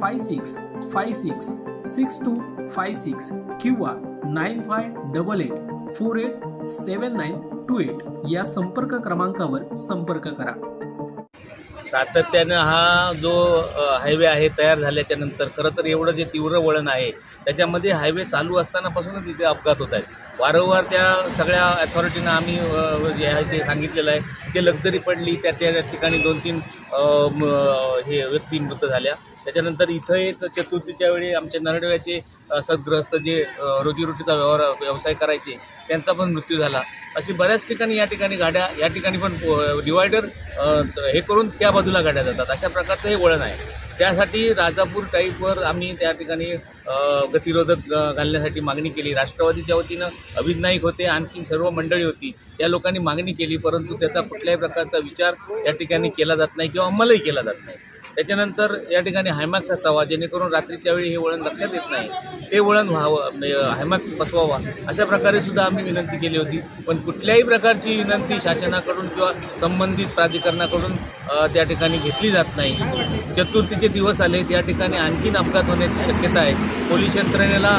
five six five six six two five six किंवा nine five double eight four eight seven nine two eight या संपर्क क्रमांकावर संपर्क करा. सातत्यानं हा जो हायवे आहे तयार झाल्याच्यानंतर खरं तर एवढं जे तीव्र वळण आहे त्याच्यामध्ये हायवे चालू असतानापासूनच तिथे अपघात होत आहेत. वारंवार त्या सगळ्या अथॉरिटीनं आम्ही जे आहे ते सांगितलेलं आहे. ते लक्झरी पडली त्या त्या ठिकाणी दोन तीन हे व्यक्ती मृत झाल्या. त्याच्यानंतर इथं एक चतुर्थीच्या वेळी आमच्या नरडव्याचे सद्ग्रस्त जे रोजीरोटीचा व्यवहार व्यवसाय करायचे त्यांचा पण मृत्यू झाला. अशी बऱ्याच ठिकाणी या ठिकाणी गाड्या या ठिकाणी पण डिवायडर हे करून त्या बाजूला गाड्या जातात. अशा प्रकारचं हे वळण आहे. त्यासाठी राजापूर टाईपवर आम्ही त्या ठिकाणी गतिरोधक घालण्यासाठी मागणी केली. राष्ट्रवादीच्या वतीनं अभिज नाईक होते आणखी सर्व मंडळी होती. या लोकांनी मागणी केली परंतु त्याचा कुठल्याही प्रकारचा विचार या ठिकाणी केला जात नाही किंवा अंमलही केला जात नाही. त्याच्यानंतर या ठिकाणी हायमॅक्स असावा जेणेकरून रात्रीच्या वेळी हे वळण लक्षात येत नाही. ते वळण व्हावं म्हणजे, हायमॅक्स बसवावा. अशा प्रकारे सुद्धा आम्ही विनंती केली होती. पण कुठल्याही प्रकारची विनंती शासनाकडून किंवा संबंधित प्राधिकरणाकडून त्या ठिकाणी घेतली जात नाही. चतुर्थीचे दिवस आले त्या ठिकाणी आणखीन अपघात होण्याची शक्यता आहे. पोलीस यंत्रणेला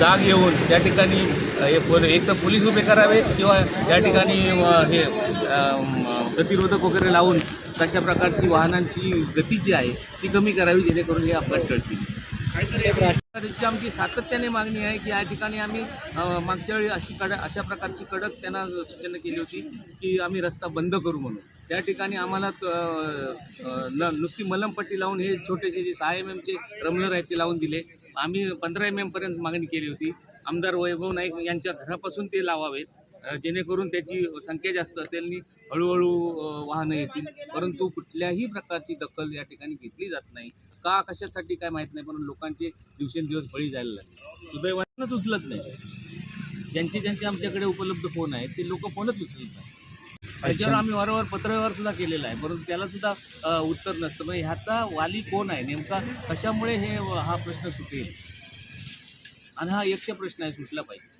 जाग येऊन त्या ठिकाणी हे एक तर पोलीस उभे करावेत किंवा या ठिकाणी हे प्रतिरोधक गतिरोधक वगैरे लावून तशा प्रकारची वाहनांची गती जी आहे ती कमी करावी जेणेकरून हे अपघात टळतील. राष्ट्रवादीची आमची सातत्याने मागणी आहे की या ठिकाणी आम्ही मागच्या वेळी अशी कड अशा प्रकारची कडक त्यांना सूचना केली होती की आम्ही रस्ता बंद करू म्हणून. त्या ठिकाणी आम्हाला न नुसती मलमपट्टी लावून हे छोटेसे जे सहा एम एमचे रमलर आहेत ते लावून दिले. आम्ही पंधरा एम एमपर्यंत मागणी केली होती. आमदार वैभव नाईक यांच्या घरापासून ते लावावेत. जेणेकरून त्याची संख्या जास्त असेल आणि हळूहळू वाहनं येतील. परंतु कुठल्याही प्रकारची दखल या ठिकाणी घेतली जात नाही. का कशासाठी काय माहीत नाही पण लोकांचे दिवसेंदिवस बळी जायला लागले. सुदैवानंच उचलत नाही. ज्यांचे ज्यांचे आमच्याकडे उपलब्ध फोन आहेत ते लोक फोनच उचलत नाही. त्याच्यावर आम्ही वारंवार पत्रव्यवहार सुद्धा केलेला आहे. परंतु त्याला सुद्धा उत्तर नसतं. मग ह्याचा वाली कोण आहे? नेमका कशामुळे हे हा प्रश्न सुटेल? आणि हा एकशे प्रश्न आहे सुटला पाहिजे.